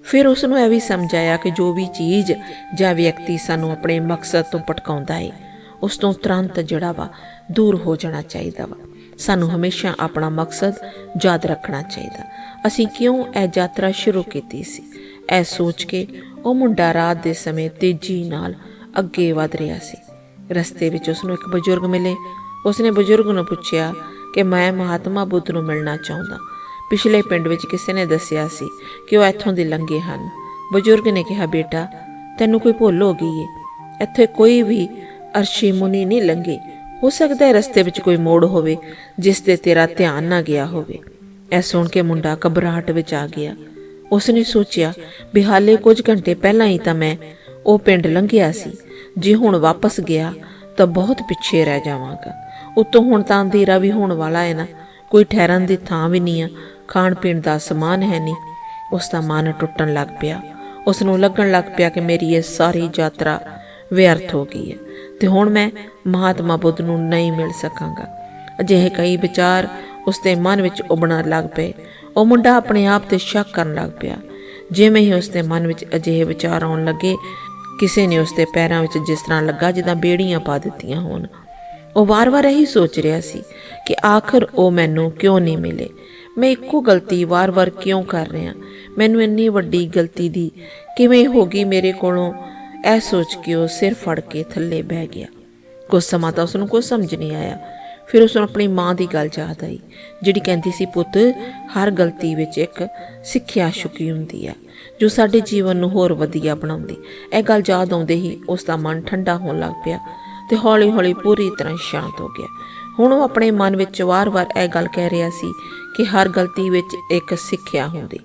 ਫਿਰ ਉਸ ਨੂੰ ਇਹ ਵੀ ਸਮਝਾਇਆ ਕਿ ਜੋ ਵੀ ਚੀਜ਼ ਜਾਂ ਵਿਅਕਤੀ ਸਾਨੂੰ ਆਪਣੇ ਮਕਸਦ ਤੋਂ ਭਟਕਾਉਂਦਾ ਹੈ ਉਸ ਤੋਂ ਤੁਰੰਤ ਜਿਹੜਾ ਵਾ ਦੂਰ ਹੋ ਜਾਣਾ ਚਾਹੀਦਾ ਵਾ। ਸਾਨੂੰ ਹਮੇਸ਼ਾ ਆਪਣਾ ਮਕਸਦ ਯਾਦ ਰੱਖਣਾ ਚਾਹੀਦਾ। ਅਸੀਂ ਕਿਉਂ ਇਹ ਯਾਤਰਾ ਸ਼ੁਰੂ ਕੀਤੀ ਸੀ? ਇਹ ਸੋਚ ਕੇ ਉਹ ਮੁੰਡਾ ਰਾਤ ਦੇ ਸਮੇਂ ਤੇਜ਼ੀ ਨਾਲ ਅੱਗੇ ਵਧ ਰਿਹਾ ਸੀ। ਰਸਤੇ ਵਿੱਚ ਉਸ ਨੂੰ ਇੱਕ ਬਜ਼ੁਰਗ ਮਿਲੇ। ਉਸਨੇ ਬਜ਼ੁਰਗ ਨੂੰ ਪੁੱਛਿਆ ਕਿ ਮੈਂ ਮਹਾਤਮਾ ਬੁੱਧ ਨੂੰ ਮਿਲਣਾ ਚਾਹੁੰਦਾ। ਪਿਛਲੇ ਪਿੰਡ ਵਿੱਚ ਕਿਸੇ ਨੇ ਦੱਸਿਆ ਸੀ ਕਿ ਉਹ ਇੱਥੋਂ ਦੇ ਲੰਘੇ ਹਨ। ਬਜ਼ੁਰਗ ਨੇ ਕਿਹਾ, ਬੇਟਾ, ਤੈਨੂੰ ਕੋਈ ਭੁੱਲ ਹੋ ਗਈ ਏ? ਇੱਥੇ ਕੋਈ ਵੀ ਅਰਸ਼ੀ ਮੁਨੀ ਨਹੀਂ ਲੰਘੇ। ਹੋ ਸਕਦਾ ਹੈ ਰਸਤੇ ਵਿੱਚ ਕੋਈ ਮੋੜ ਹੋਵੇ ਜਿਸ ਤੇ ਤੇਰਾ ਧਿਆਨ ਨਾ ਗਿਆ ਹੋਵੇ। ਇਹ ਸੁਣ ਕੇ ਮੁੰਡਾ ਘਬਰਾਹਟ ਵਿੱਚ ਆ ਗਿਆ। ਉਸਨੇ ਸੋਚਿਆ, ਵੀ ਹਾਲੇ ਕੁਝ ਘੰਟੇ ਪਹਿਲਾਂ ਹੀ ਤਾਂ ਮੈਂ ਉਹ ਪਿੰਡ ਲੰਘਿਆ ਸੀ। ਜੇ ਹੁਣ ਵਾਪਸ ਗਿਆ ਤਾਂ ਬਹੁਤ ਪਿੱਛੇ ਰਹਿ ਜਾਵਾਂਗਾ। ਉਤੋਂ ਹੁਣ ਤਾਂ ਅੰਧੇਰਾ ਵੀ ਹੋਣ ਵਾਲਾ ਹੈ ਨਾ। ਕੋਈ ਠਹਿਰਨ ਦੀ ਥਾਂ ਵੀ ਨਹੀਂ ਆ। ਖਾਣ ਪੀਣ ਦਾ ਸਮਾਨ ਹੈ ਨਹੀਂ। ਉਸ ਦਾ ਮਨ ਟੁੱਟਣ ਲੱਗ ਪਿਆ। ਉਸ ਨੂੰ ਲੱਗਣ ਲੱਗ ਪਿਆ ਕਿ ਮੇਰੀ ਇਹ ਸਾਰੀ ਯਾਤਰਾ ਵਿਅਰਥ ਹੋ ਗਈ ਹੈ। ਤੇ ਹੁਣ ਮੈਂ ਮਹਾਤਮਾ ਬੁੱਧ ਨੂੰ ਨਹੀਂ ਮਿਲ ਸਕਾਂਗਾ। ਅਜਿਹੇ ਕਈ ਵਿਚਾਰ ਉਸ ਦੇ ਮਨ ਵਿੱਚ ਉਬਣਨ ਲੱਗ ਪਏ। ਉਹ ਮੁੰਡਾ ਆਪਣੇ ਆਪ ਤੇ ਸ਼ੱਕ ਕਰਨ ਲੱਗ ਪਿਆ। ਜਿਵੇਂ ਹੀ ਉਸ ਦੇ ਮਨ ਵਿੱਚ ਅਜਿਹੇ ਵਿਚਾਰ ਆਉਣ ਲੱਗੇ, ਕਿਸੇ ਨੇ ਉਸ ਦੇ ਪੈਰਾਂ ਵਿੱਚ ਜਿਸ ਤਰ੍ਹਾਂ ਲੱਗਾ ਜਿੱਦਾਂ ਬੇੜੀਆਂ ਪਾ ਦਿੱਤੀਆਂ ਹੋਣ। ਉਹ ਵਾਰ-ਵਾਰ ਇਹੀ ਸੋਚ ਰਿਹਾ ਸੀ ਕਿ ਆਖਰ ਉਹ ਮੈਨੂੰ ਕਿਉਂ ਨਹੀਂ ਮਿਲੇ? ਮੈਂ ਇੱਕੋ ਗਲਤੀ ਵਾਰ-ਵਾਰ ਕਿਉਂ ਕਰ ਰਿਹਾ? ਮੈਨੂੰ ਇੰਨੀ ਵੱਡੀ ਗਲਤੀ ਦੀ ਕਿਵੇਂ ਹੋ ਗਈ ਮੇਰੇ ਕੋਲੋਂ? ਇਹ ਸੋਚ ਕੇ ਉਹ ਸਿਰ ਫੜ ਕੇ ਥੱਲੇ ਬਹਿ ਗਿਆ। ਕੁਝ ਸਮਾਂ ਤਾਂ ਉਸ ਨੂੰ ਕੁਝ ਸਮਝ ਨਹੀਂ ਆਇਆ। ਫਿਰ ਉਸ ਨੂੰ ਆਪਣੀ ਮਾਂ ਦੀ ਗੱਲ ਯਾਦ ਆਈ, ਜਿਹੜੀ ਕਹਿੰਦੀ ਸੀ, ਪੁੱਤ, ਹਰ ਗਲਤੀ ਵਿੱਚ ਇੱਕ ਸਿੱਖਿਆ ਛੁਪੀ ਹੁੰਦੀ ਆ, ਜੋ ਸਾਡੇ ਜੀਵਨ ਨੂੰ ਹੋਰ ਵਧੀਆ ਬਣਾਉਂਦੀ। ਇਹ ਗੱਲ ਯਾਦ ਆਉਂਦੇ ਹੀ ਉਸ ਦਾ ਮਨ ਠੰਡਾ ਹੋਣ ਲੱਗ ਪਿਆ। ਤੇ ਹੌਲੀ-ਹੌਲੀ ਪੂਰੀ ਤਰ੍ਹਾਂ ਸ਼ਾਂਤ ਹੋ ਗਿਆ। ਹੁਣ ਉਹ ਆਪਣੇ ਮਨ ਵਿੱਚ ਵਾਰ-ਵਾਰ ਇਹ ਗੱਲ ਕਹਿ ਰਿਹਾ ਸੀ ਕਿ ਹਰ ਗਲਤੀ ਵਿੱਚ ਇੱਕ ਸਿੱਖਿਆ ਹੁੰਦੀ,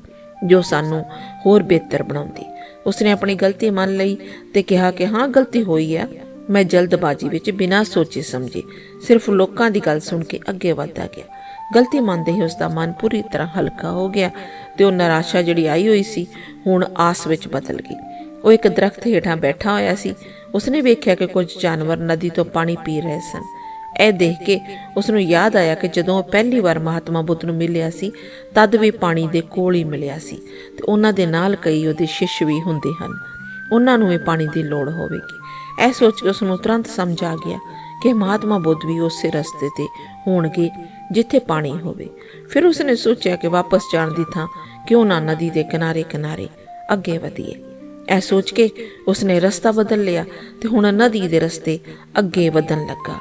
ਜੋ ਸਾਨੂੰ ਹੋਰ ਬਿਹਤਰ ਬਣਾਉਂਦੀ। ਉਸਨੇ ਆਪਣੀ ਗਲਤੀ ਮੰਨ ਲਈ ਤੇ ਕਿਹਾ ਕਿ ਹਾਂ, ਗਲਤੀ ਹੋਈ ਹੈ। ਮੈਂ ਜਲਦਬਾਜ਼ੀ ਵਿੱਚ ਬਿਨਾਂ ਸੋਚੇ ਸਮਝੇ ਸਿਰਫ ਲੋਕਾਂ ਦੀ ਗੱਲ ਸੁਣ ਕੇ ਅੱਗੇ ਵਧਦਾ ਗਿਆ। ਗਲਤੀ ਮੰਨਦੇ ਹੀ ਉਸ ਦਾ ਮਨ ਪੂਰੀ ਤਰ੍ਹਾਂ ਹਲਕਾ ਹੋ ਗਿਆ ਤੇ ਉਹ ਨਿਰਾਸ਼ਾ ਜਿਹੜੀ ਆਈ ਹੋਈ ਸੀ ਹੁਣ ਆਸ ਵਿੱਚ ਬਦਲ ਗਈ। ਉਹ ਇੱਕ ਦਰਖਤ ਹੇਠਾਂ ਬੈਠਾ ਹੋਇਆ ਸੀ। ਉਸਨੇ ਵੇਖਿਆ ਕਿ ਕੁਝ ਜਾਨਵਰ ਨਦੀ ਤੋਂ ਪਾਣੀ ਪੀ ਰਹੇ ਸਨ। ਇਹ ਦੇਖ ਕੇ ਉਸ ਨੂੰ ਯਾਦ ਆਇਆ ਕਿ ਜਦੋਂ ਉਹ ਪਹਿਲੀ ਵਾਰ ਮਹਾਤਮਾ ਬੁੱਧ ਨੂੰ ਮਿਲਿਆ ਸੀ, ਤਦ ਵੀ ਪਾਣੀ ਦੇ ਕੋਲ ਹੀ ਮਿਲਿਆ ਸੀ ਤੇ ਉਹਨਾਂ ਦੇ ਨਾਲ ਕਈ ਉਹਦੇ ਸ਼ਿਸ਼ ਵੀ ਹੁੰਦੇ ਹਨ। ਉਹਨਾਂ ਨੂੰ ਵੀ ਪਾਣੀ ਦੀ ਲੋੜ ਹੋਵੇਗੀ। ਇਹ ਸੋਚ ਕੇ ਉਸ ਨੂੰ ਤੁਰੰਤ ਸਮਝ ਆ ਗਿਆ ਕਿ ਮਹਾਤਮਾ ਬੁੱਧ ਵੀ ਉਸੇ ਰਸਤੇ ਤੇ ਹੋਣਗੇ ਜਿੱਥੇ ਪਾਣੀ ਹੋਵੇ। ਫਿਰ ਉਸਨੇ ਸੋਚਿਆ ਕਿ ਵਾਪਸ ਜਾਣ ਦੀ ਥਾਂ ਕਿਉਂ ਨਾ ਨਦੀ ਦੇ ਕਿਨਾਰੇ ਕਿਨਾਰੇ ਅੱਗੇ ਵਧੀਏ। ਇਹ ਸੋਚ ਕੇ ਉਸਨੇ ਰਸਤਾ ਬਦਲ ਲਿਆ ਤੇ ਹੁਣ ਨਦੀ ਦੇ ਰਸਤੇ ਅੱਗੇ ਵਧਣ ਲੱਗਾ।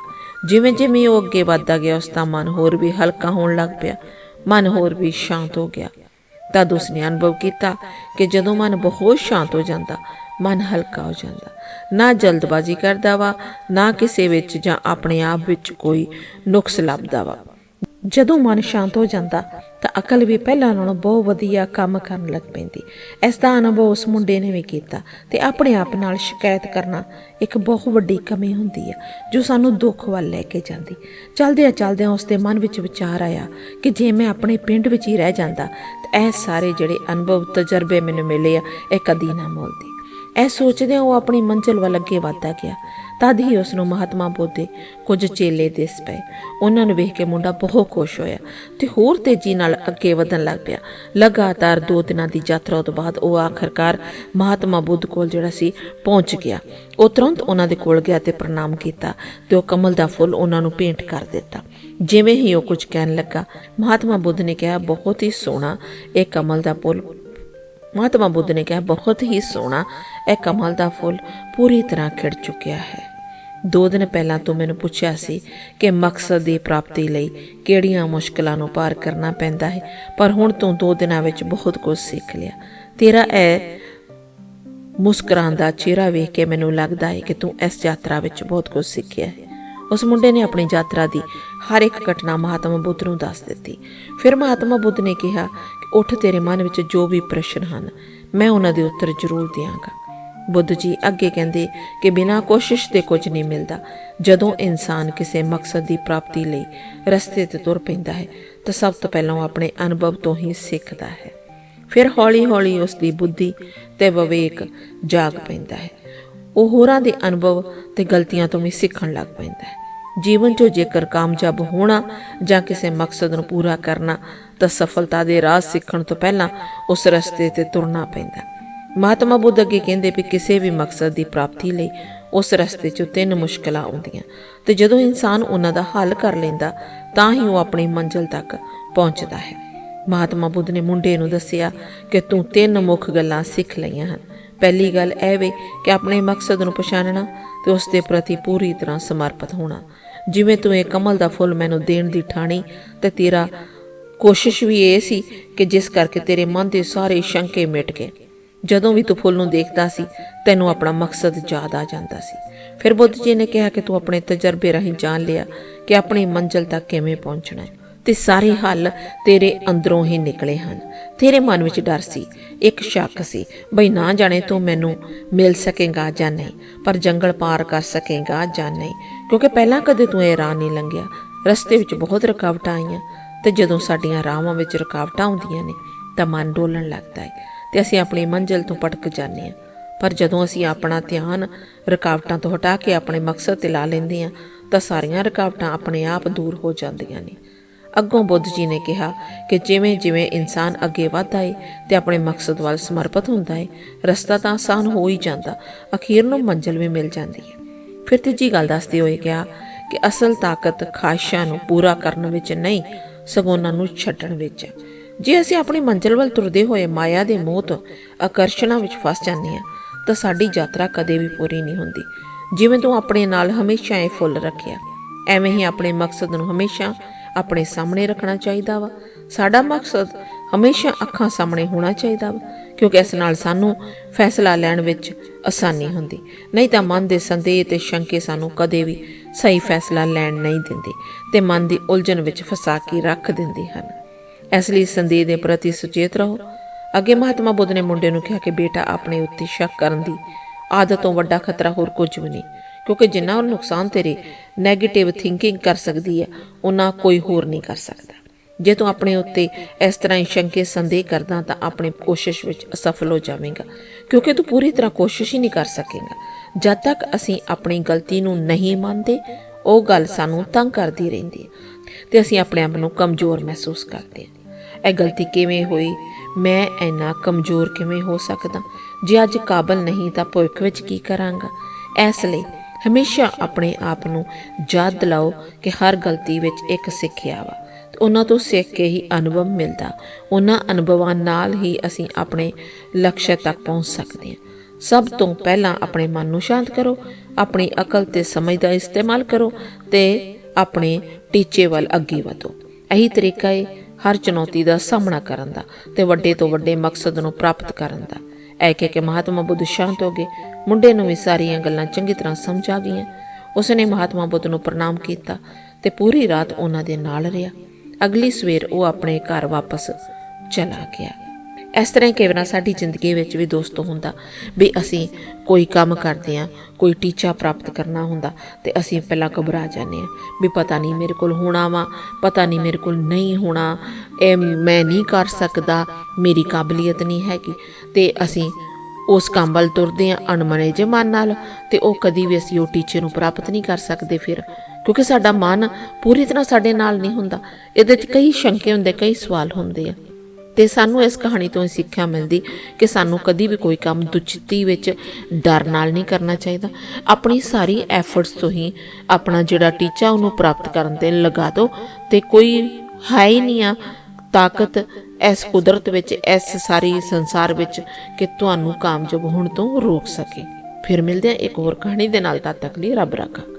ਜਿਵੇਂ ਜਿਵੇਂ ਉਹ ਅੱਗੇ ਵੱਧਦਾ ਗਿਆ, ਉਸ ਦਾ ਮਨ ਹੋਰ ਵੀ ਹਲਕਾ ਹੋਣ ਲੱਗ ਪਿਆ। ਮਨ ਹੋਰ ਵੀ ਸ਼ਾਂਤ ਹੋ ਗਿਆ। ਤਦ ਉਸਨੇ ਅਨੁਭਵ ਕੀਤਾ ਕਿ ਜਦੋਂ ਮਨ ਬਹੁਤ ਸ਼ਾਂਤ ਹੋ ਜਾਂਦਾ, ਮਨ ਹਲਕਾ ਹੋ ਜਾਂਦਾ। ਨਾ ਜਲਦਬਾਜ਼ੀ ਕਰਦਾ ਵਾ, ਨਾ ਕਿਸੇ ਵਿੱਚ ਜਾਂ ਆਪਣੇ ਆਪ ਵਿੱਚ ਕੋਈ ਨੁਕਸ ਲੱਭਦਾ ਵਾ। ਜਦੋਂ ਮਨ ਸ਼ਾਂਤ ਹੋ ਜਾਂਦਾ ਤਾਂ ਅਕਲ ਵੀ ਪਹਿਲਾਂ ਨਾਲੋਂ ਬਹੁਤ ਵਧੀਆ ਕੰਮ ਕਰਨ ਲੱਗ ਪੈਂਦੀ। ਇਸ ਦਾ ਅਨੁਭਵ ਉਸ ਮੁੰਡੇ ਨੇ ਵੀ ਕੀਤਾ ਤੇ ਆਪਣੇ ਆਪ ਨਾਲ ਸ਼ਿਕਾਇਤ ਕਰਨਾ ਇੱਕ ਬਹੁਤ ਵੱਡੀ ਕਮੀ ਹੁੰਦੀ ਆ, ਜੋ ਸਾਨੂੰ ਦੁੱਖ ਵੱਲ ਲੈ ਕੇ ਜਾਂਦੀ। ਚਲਦਿਆਂ ਚਲਦਿਆਂ ਉਸ ਦੇ ਮਨ ਵਿੱਚ ਵਿਚਾਰ ਆਇਆ ਕਿ ਜੇ ਮੈਂ ਆਪਣੇ ਪਿੰਡ ਵਿੱਚ ਹੀ ਰਹਿ ਜਾਂਦਾ ਤਾਂ ਇਹ ਸਾਰੇ ਜਿਹੜੇ ਅਨੁਭਵ, ਤਜਰਬੇ ਮੈਨੂੰ ਮਿਲੇ ਆ, ਇਹ ਕਦੀ ਨਾ ਮੁੱਲਦੇ। ਇਹ ਸੋਚਦਿਆਂ ਉਹ ਆਪਣੀ ਮੰਜ਼ਿਲ ਵੱਲ ਅੱਗੇ ਵਧਦਾ ਗਿਆ। ਤਦ ਹੀ ਉਸ ਨੂੰ ਮਹਾਤਮਾ ਬੁੱਧ ਦੇ ਕੁਝ ਚੇਲੇ ਦਿਸ ਪਏ। ਉਹਨਾਂ ਨੂੰ ਵੇਖ ਕੇ ਮੁੰਡਾ ਬਹੁਤ ਖੁਸ਼ ਹੋਇਆ ਤੇ ਹੋਰ ਤੇਜ਼ੀ ਨਾਲ ਅੱਗੇ ਵਧਣ ਲੱਗ ਪਿਆ। ਲਗਾਤਾਰ ਦੋ ਦਿਨਾਂ ਦੀ ਯਾਤਰਾ ਤੋਂ ਬਾਅਦ ਉਹ ਆਖਰਕਾਰ ਮਹਾਤਮਾ ਬੁੱਧ ਕੋਲ ਜਿਹੜਾ ਸੀ ਪਹੁੰਚ ਗਿਆ। ਉਹ ਤੁਰੰਤ ਉਹਨਾਂ ਦੇ ਕੋਲ ਗਿਆ ਤੇ ਪ੍ਰਣਾਮ ਕੀਤਾ ਤੇ ਉਹ ਕਮਲ ਦਾ ਫੁੱਲ ਉਹਨਾਂ ਨੂੰ ਭੇਂਟ ਕਰ ਦਿੱਤਾ। ਜਿਵੇਂ ਹੀ ਉਹ ਕੁਝ ਕਹਿਣ ਲੱਗਾ, ਮਹਾਤਮਾ ਬੁੱਧ ਨੇ ਕਿਹਾ, ਬਹੁਤ ਹੀ ਸੋਹਣਾ ਇਹ ਕਮਲ ਦਾ ਫੁੱਲ ਮਹਾਤਮਾ ਬੁੱਧ ਨੇ ਕਿਹਾ, ਬਹੁਤ ਹੀ ਸੋਹਣਾ ਇਹ ਕਮਲ ਦਾ ਫੁੱਲ ਪੂਰੀ ਤਰ੍ਹਾਂ ਖਿੜ ਚੁੱਕਿਆ ਹੈ। ਦੋ ਦਿਨ ਪਹਿਲਾਂ ਤੂੰ ਮੈਨੂੰ ਪੁੱਛਿਆ ਸੀ ਕਿ ਮਕਸਦ ਦੀ ਪ੍ਰਾਪਤੀ ਲਈ ਕਿਹੜੀਆਂ ਮੁਸ਼ਕਲਾਂ ਨੂੰ ਪਾਰ ਕਰਨਾ ਪੈਂਦਾ ਹੈ, ਪਰ ਹੁਣ ਤੂੰ ਦੋ ਦਿਨਾਂ ਵਿੱਚ ਬਹੁਤ ਕੁਝ ਸਿੱਖ ਲਿਆ। ਤੇਰਾ ਇਹ ਮੁਸਕਰਾਉਂਦਾ ਚਿਹਰਾ ਵੇਖ ਕੇ ਮੈਨੂੰ ਲੱਗਦਾ ਹੈ ਕਿ ਤੂੰ ਇਸ ਯਾਤਰਾ ਵਿੱਚ ਬਹੁਤ ਕੁਝ ਸਿੱਖਿਆ ਹੈ। ਉਸ ਮੁੰਡੇ ਨੇ ਆਪਣੀ ਯਾਤਰਾ ਦੀ ਹਰ ਇੱਕ ਘਟਨਾ ਮਹਾਤਮਾ ਬੁੱਧ ਨੂੰ ਦੱਸ ਦਿੱਤੀ। ਫਿਰ ਮਹਾਤਮਾ ਬੁੱਧ ਨੇ ਕਿਹਾ ਉੱਠ ਤੇਰੇ ਮਨ ਵਿੱਚ ਜੋ ਵੀ ਪ੍ਰਸ਼ਨ ਹਨ, ਮੈਂ ਉਹਨਾਂ ਦੇ ਉੱਤਰ ਜ਼ਰੂਰ ਦਿਆਂਗਾ। ਬੁੱਧ ਜੀ ਅੱਗੇ ਕਹਿੰਦੇ ਕਿ ਬਿਨਾਂ ਕੋਸ਼ਿਸ਼ ਦੇ ਕੁਝ ਨਹੀਂ ਮਿਲਦਾ। ਜਦੋਂ ਇਨਸਾਨ ਕਿਸੇ ਮਕਸਦ ਦੀ ਪ੍ਰਾਪਤੀ ਲਈ ਰਸਤੇ ਤੇ ਤੁਰ ਪੈਂਦਾ ਹੈ, ਤਾਂ ਸਭ ਤੋਂ ਪਹਿਲਾਂ ਉਹ ਆਪਣੇ ਅਨੁਭਵ ਤੋਂ ਹੀ ਸਿੱਖਦਾ ਹੈ। ਫਿਰ ਹੌਲੀ-ਹੌਲੀ ਉਸ ਦੀ ਬੁੱਧੀ ਤੇ ਵਿਵੇਕ ਜਾਗ ਪੈਂਦਾ ਹੈ। ਉਹ ਹੋਰਾਂ ਦੇ ਅਨੁਭਵ ਤੇ ਗਲਤੀਆਂ ਤੋਂ ਵੀ ਸਿੱਖਣ ਲੱਗ ਪੈਂਦਾ ਹੈ। ਜੀਵਨ 'ਚੋਂ ਜੇਕਰ ਕਾਮਯਾਬ ਹੋਣਾ ਜਾਂ ਕਿਸੇ ਮਕਸਦ ਨੂੰ ਪੂਰਾ ਕਰਨਾ, ਤਾਂ ਸਫਲਤਾ ਦੇ ਰਾਹ ਸਿੱਖਣ ਤੋਂ ਪਹਿਲਾਂ ਉਸ ਰਸਤੇ ਤੇ ਤੁਰਨਾ ਪੈਂਦਾ ਮਹਾਤਮਾ ਬੁੱਧ ਅੱਗੇ ਕਹਿੰਦੇ ਵੀ ਕਿਸੇ ਵੀ ਮਕਸਦ ਦੀ ਪ੍ਰਾਪਤੀ ਲਈ ਉਸ ਰਸਤੇ 'ਚ ਤਿੰਨ ਮੁਸ਼ਕਲਾਂ ਆਉਂਦੀਆਂ। ਤੇ ਜਦੋਂ ਇਨਸਾਨ ਉਹਨਾਂ ਦਾ ਹੱਲ ਕਰ ਲੈਂਦਾ, ਤਾਂ ਹੀ ਉਹ ਆਪਣੀ ਮੰਜ਼ਿਲ ਤੱਕ ਪਹੁੰਚਦਾ ਹੈ। ਮਹਾਤਮਾ ਬੁੱਧ ਨੇ ਮੁੰਡੇ ਨੂੰ ਦੱਸਿਆ ਕਿ ਤੂੰ ਤਿੰਨ ਮੁੱਖ ਗੱਲਾਂ ਸਿੱਖ ਲਈਆਂ ਹਨ। ਪਹਿਲੀ ਗੱਲ ਇਹ ਵੇ ਕਿ ਆਪਣੇ ਮਕਸਦ ਨੂੰ ਪਛਾਣਨਾ ਤੇ ਉਸ ਦੇ ਪ੍ਰਤੀ ਪੂਰੀ ਤਰ੍ਹਾਂ ਸਮਰਪਿਤ ਹੋਣਾ। ਜਿਵੇਂ ਤੂੰ ਇਹ ਕਮਲ ਦਾ ਫੁੱਲ ਮੈਨੂੰ ਦੇਣ ਦੀ ਠਾਣੀ, ਤੇ ਤੇਰਾ ਕੋਸ਼ਿਸ਼ ਵੀ ਇਹ ਸੀ ਕਿ ਜਿਸ ਕਰਕੇ ਤੇਰੇ ਮਨ ਦੇ ਸਾਰੇ ਸ਼ੰਕੇ ਮਿਟ ਗਏ। ਜਦੋਂ ਵੀ ਤੂੰ ਫੁੱਲ ਨੂੰ ਦੇਖਦਾ ਸੀ, ਤੈਨੂੰ ਆਪਣਾ ਮਕਸਦ ਯਾਦ ਆ ਜਾਂਦਾ ਸੀ। ਫਿਰ ਬੁੱਧ ਜੀ ਨੇ ਕਿਹਾ ਕਿ ਤੂੰ ਆਪਣੇ ਤਜਰਬੇ ਰਾਹੀਂ ਜਾਣ ਲਿਆ ਕਿ ਆਪਣੀ ਮੰਜ਼ਿਲ ਤੱਕ ਕਿਵੇਂ ਪਹੁੰਚਣਾ ਹੈ। ਤੇ ਸਾਰੇ ਹੱਲ ਤੇਰੇ ਅੰਦਰੋਂ ਹੀ ਨਿਕਲੇ ਹਨ। ਤੇਰੇ ਮਨ ਵਿੱਚ ਡਰ ਸੀ, ਇੱਕ ਸ਼ੱਕ ਸੀ, ਬਈ ਨਾ ਜਾਣੇ ਤੂੰ ਮੈਨੂੰ ਮਿਲ ਸਕੇਗਾ ਜਾਂ ਨਹੀਂ, ਪਰ ਜੰਗਲ ਪਾਰ ਕਰ ਸਕੇਗਾ ਜਾਂ ਨਹੀਂ। ਕਿਉਂਕਿ ਪਹਿਲਾਂ ਕਦੇ ਤੂੰ ਇਹ ਰਾਹ ਨਹੀਂ ਲੰਘਿਆ। ਰਸਤੇ ਵਿੱਚ ਬਹੁਤ ਰੁਕਾਵਟਾਂ ਆਈਆਂ ਤੇ ਜਦੋਂ ਸਾਡੀਆਂ ਰਾਹਾਂ ਵਿੱਚ ਰੁਕਾਵਟਾਂ ਆਉਂਦੀਆਂ ਨੇ, ਤਾਂ ਮਨ ਡੋਲਣ ਲੱਗਦਾ ਹੈ ਤੇ ਅਸੀਂ ਆਪਣੀ ਮੰਜ਼ਿਲ ਤੋਂ ਭਟਕ ਜਾਂਦੇ ਹਾਂ। ਪਰ ਜਦੋਂ ਅਸੀਂ ਆਪਣਾ ਧਿਆਨ ਰੁਕਾਵਟਾਂ ਤੋਂ ਹਟਾ ਕੇ ਆਪਣੇ ਮਕਸਦ ਤੇ ਲਾ ਲੈਂਦੇ ਹਾਂ, ਤਾਂ ਸਾਰੀਆਂ ਰੁਕਾਵਟਾਂ ਆਪਣੇ ਆਪ ਦੂਰ ਹੋ ਜਾਂਦੀਆਂ ਨੇ। ਅੱਗੋਂ ਬੁੱਧ ਜੀ ਨੇ ਕਿਹਾ ਕਿ ਜਿਵੇਂ ਜਿਵੇਂ ਇਨਸਾਨ ਅੱਗੇ ਵਧਦਾ ਏ ਤੇ ਆਪਣੇ ਮਕਸਦ ਵੱਲ ਸਮਰਪਿਤ ਹੁੰਦਾ ਹੈ ਰਸਤਾ ਤਾਂ ਆਸਾਨ ਹੋ ਹੀ ਜਾਂਦਾ, ਅਖੀਰ ਨੂੰ ਮੰਜ਼ਿਲ ਵੀ ਮਿਲ ਜਾਂਦੀ ਹੈ। ਫਿਰ ਤੀਜੀ ਗੱਲ ਦੱਸਦੇ ਹੋਏ ਕਿਹਾ ਕਿ ਅਸਲ ਤਾਕਤ ਖਾਹਿਸ਼ਾਂ ਨੂੰ ਪੂਰਾ ਕਰਨ ਵਿੱਚ ਨਹੀਂ, ਸਗੋਂ ਉਹਨਾਂ ਨੂੰ ਛੱਡਣ ਵਿੱਚ। ਹੈ ਜੇ ਅਸੀਂ ਆਪਣੀ ਮੰਜ਼ਿਲ ਵੱਲ ਤੁਰਦੇ ਹੋਏ ਮਾਇਆ ਦੇ ਮੋਹ ਤੋਂ ਆਕਰਸ਼ਣਾਂ ਵਿੱਚ ਫਸ ਜਾਂਦੇ ਹਾਂ, ਤਾਂ ਸਾਡੀ ਯਾਤਰਾ ਕਦੇ ਵੀ ਪੂਰੀ ਨਹੀਂ ਹੁੰਦੀ। ਜਿਵੇਂ ਤੂੰ ਆਪਣੇ ਨਾਲ ਹਮੇਸ਼ਾ ਇਹ ਫੁੱਲ ਰੱਖਿਆ, ਐਵੇਂ ਹੀ ਆਪਣੇ ਮਕਸਦ ਨੂੰ ਹਮੇਸ਼ਾ ਆਪਣੇ ਸਾਹਮਣੇ ਰੱਖਣਾ ਚਾਹੀਦਾ ਵਾ। ਸਾਡਾ ਮਕਸਦ ਹਮੇਸ਼ਾ ਅੱਖਾਂ ਸਾਹਮਣੇ ਹੋਣਾ ਚਾਹੀਦਾ ਵਾ, ਕਿਉਂਕਿ ਇਸ ਨਾਲ ਸਾਨੂੰ ਫੈਸਲਾ ਲੈਣ ਵਿੱਚ ਆਸਾਨੀ ਹੁੰਦੀ। ਨਹੀਂ ਤਾਂ ਮਨ ਦੇ ਸੰਦੇਹ ਤੇ ਸ਼ੰਕੇ ਸਾਨੂੰ ਕਦੇ ਵੀ ਸਹੀ ਫੈਸਲਾ ਲੈਣ ਨਹੀਂ ਦਿੰਦੇ ਤੇ ਮਨ ਦੀ ਉਲਝਣ ਵਿੱਚ ਫਸਾ ਕੇ ਰੱਖ ਦਿੰਦੇ ਹਨ। ਇਸ ਲਈ ਸੰਦੇਹ ਦੇ ਪ੍ਰਤੀ ਸੁਚੇਤ ਰਹੋ। ਅੱਗੇ ਮਹਾਤਮਾ ਬੁੱਧ ਨੇ ਮੁੰਡੇ ਨੂੰ ਕਿਹਾ ਕਿ ਬੇਟਾ ਆਪਣੇ ਉੱਤੇ ਸ਼ੱਕ ਕਰਨ ਦੀ ਆਦਤ ਤੋਂ ਵੱਡਾ ਖਤਰਾ ਹੋਰ ਕੁਝ ਵੀ ਨਹੀਂ, ਕਿਉਂਕਿ ਜਿੰਨਾ ਨੁਕਸਾਨ ਤੇਰੇ 네ਗੇਟਿਵ ਥਿੰਕਿੰਗ ਕਰ ਸਕਦੀ ਹੈ ਉਹਨਾਂ ਕੋਈ ਹੋਰ ਨਹੀਂ ਕਰ ਸਕਦਾ। ਜੇ ਤੂੰ ਆਪਣੇ ਉੱਤੇ ਇਸ ਤਰ੍ਹਾਂ ਹੀ ਸ਼ੰਕੇ ਸੰਦੇਹ ਕਰਦਾ ਤਾਂ ਆਪਣੀ ਕੋਸ਼ਿਸ਼ ਵਿੱਚ ਅਸਫਲ ਹੋ ਜਾਵੇਂਗਾ, ਕਿਉਂਕਿ ਤੂੰ ਪੂਰੀ ਤਰ੍ਹਾਂ ਕੋਸ਼ਿਸ਼ ਹੀ ਨਹੀਂ ਕਰ ਸਕੇਗਾ। ਜਦ ਤੱਕ ਅਸੀਂ ਆਪਣੀ ਗਲਤੀ ਨੂੰ ਨਹੀਂ ਮੰਨਦੇ, ਉਹ ਗੱਲ ਸਾਨੂੰ ਤੰਗ ਕਰਦੀ ਰਹਿੰਦੀ ਹੈ ਤੇ ਅਸੀਂ ਆਪਣੇ ਆਪ ਨੂੰ ਕਮਜ਼ੋਰ ਮਹਿਸੂਸ ਕਰਦੇ ਹਾਂ। ਇਹ ਗਲਤੀ ਕਿਵੇਂ ਹੋਈ? ਮੈਂ ਇੰਨਾ ਕਮਜ਼ੋਰ ਕਿਵੇਂ ਹੋ ਸਕਦਾ? ਜੇ ਅੱਜ ਕਾਬਲ ਨਹੀਂ ਤਾਂ ਭਵਿੱਖ ਵਿੱਚ ਕੀ ਕਰਾਂਗਾ? ਇਸ ਲਈ ਹਮੇਸ਼ਾ ਆਪਣੇ ਆਪ ਨੂੰ ਯਾਦ ਦਿਲਾਓ ਕਿ ਹਰ ਗਲਤੀ ਵਿੱਚ ਇੱਕ ਸਿੱਖਿਆ ਵਾ। ਉਹਨਾਂ ਤੋਂ ਸਿੱਖ ਕੇ ਹੀ ਅਨੁਭਵ ਮਿਲਦਾ। ਉਹਨਾਂ ਅਨੁਭਵਾਂ ਨਾਲ ਹੀ ਅਸੀਂ ਆਪਣੇ ਲਕਸ਼ ਤੱਕ ਪਹੁੰਚ ਸਕਦੇ ਹਾਂ। ਸਭ ਤੋਂ ਪਹਿਲਾਂ ਆਪਣੇ ਮਨ ਨੂੰ ਸ਼ਾਂਤ ਕਰੋ, ਆਪਣੀ ਅਕਲ ਤੇ ਸਮਝ ਦਾ ਇਸਤੇਮਾਲ ਕਰੋ ਤੇ ਆਪਣੇ ਟੀਚੇ ਵੱਲ ਅੱਗੇ ਵਧੋ। ਇਹੀ ਤਰੀਕਾ ਹੈ ਹਰ ਚੁਣੌਤੀ ਦਾ ਸਾਹਮਣਾ ਕਰਨ ਦਾ ਤੇ ਵੱਡੇ ਤੋਂ ਵੱਡੇ ਮਕਸਦ ਨੂੰ ਪ੍ਰਾਪਤ ਕਰਨ ਦਾ। ਐ ਕਹਿ ਕੇ ਮਹਾਤਮਾ ਬੁੱਧ ਸ਼ਾਂਤ ਹੋ ਗਏ। ਮੁੰਡੇ ਨੂੰ ਵੀ ਸਾਰੀਆਂ ਗੱਲਾਂ ਚੰਗੀ ਤਰ੍ਹਾਂ ਸਮਝ ਆ ਗਈਆਂ। ਉਸਨੇ ਮਹਾਤਮਾ ਬੁੱਧ ਨੂੰ ਪ੍ਰਣਾਮ ਕੀਤਾ ਤੇ ਪੂਰੀ ਰਾਤ ਉਹਨਾਂ ਦੇ ਨਾਲ ਰਿਹਾ। ਅਗਲੀ ਸਵੇਰ ਉਹ ਆਪਣੇ ਘਰ ਵਾਪਸ ਚਲਾ ਗਿਆ। ਇਸ ਤਰ੍ਹਾਂ ਹੀ ਕਈ ਸਾਡੀ ਜ਼ਿੰਦਗੀ ਵਿੱਚ ਵੀ ਦੋਸਤੋ ਹੁੰਦਾ ਵੀ ਅਸੀਂ ਕੋਈ ਕੰਮ ਕਰਦੇ ਆ ਕੋਈ ਟੀਚਾ ਪ੍ਰਾਪਤ ਕਰਨਾ ਹੁੰਦਾ ਤੇ ਅਸੀਂ ਪਹਿਲਾਂ ਘਬਰਾ ਜਾਂਦੇ ਆ ਵੀ ਪਤਾ ਨਹੀਂ ਮੇਰੇ ਕੋਲ ਹੋਣਾ ਵਾ, ਪਤਾ ਨਹੀਂ ਮੇਰੇ ਕੋਲ ਨਹੀਂ ਹੋਣਾ, ਇਹ ਮੈਂ ਨਹੀਂ ਕਰ ਸਕਦਾ, ਮੇਰੀ ਕਾਬਲੀਅਤ ਨਹੀਂ ਹੈਗੀ। ਤੇ ਅਸੀਂ ਉਸ ਕੰਮ ਵੱਲ ਤੁਰਦੇ ਆ ਅਣਮਨੇ ਜਿਹੇ ਮਨ ਨਾਲ ਤੇ ਉਹ ਕਦੀ ਵੀ ਅਸੀਂ ਉਹ ਟੀਚੇ ਨੂੰ ਪ੍ਰਾਪਤ ਨਹੀਂ ਕਰ ਸਕਦੇ ਫਿਰ। ਕਿਉਂਕਿ ਸਾਡਾ ਮਨ ਪੂਰੀ ਤਰ੍ਹਾਂ ਸਾਡੇ ਨਾਲ ਨਹੀਂ ਹੁੰਦਾ। ਇਹਦੇ 'ਚ ਕਈ ਸ਼ੰਕੇ ਹੁੰਦੇ, ਕਈ ਸਵਾਲ ਹੁੰਦੇ ਆ। ਤੇ ਸਾਨੂੰ ਇਸ ਕਹਾਣੀ ਤੋਂ ਇਹ ਸਿੱਖਿਆ ਮਿਲਦੀ ਕਿ ਸਾਨੂੰ ਕਦੀ ਵੀ ਕੋਈ ਕੰਮ ਦੁਚਿੱਤੀ ਵਿੱਚ ਡਰ ਨਾਲ ਨਹੀਂ ਕਰਨਾ ਚਾਹੀਦਾ। ਆਪਣੀ ਸਾਰੀ ਐਫਰਟਸ ਤੋਂ ਹੀ ਆਪਣਾ ਜਿਹੜਾ ਟੀਚਾ ਉਹਨੂੰ ਪ੍ਰਾਪਤ ਕਰਨ ਤੇ ਲਗਾ ਦਿਓ। ਤੇ ਕੋਈ ਹੈ ਹੀ ਨਹੀਂ ਆ ਤਾਕਤ ਇਸ ਕੁਦਰਤ ਵਿੱਚ, ਇਸ ਸਾਰੀ ਸੰਸਾਰ ਵਿੱਚ ਕਿ ਤੁਹਾਨੂੰ ਕਾਮਯਾਬ ਹੋਣ ਤੋਂ ਰੋਕ ਸਕੇ। ਫਿਰ ਮਿਲਦੇ ਹਾਂ ਇੱਕ ਹੋਰ ਕਹਾਣੀ ਦੇ ਨਾਲ। ਤਦ ਤੱਕ ਲਈ ਰੱਬ ਰਾਖਾ।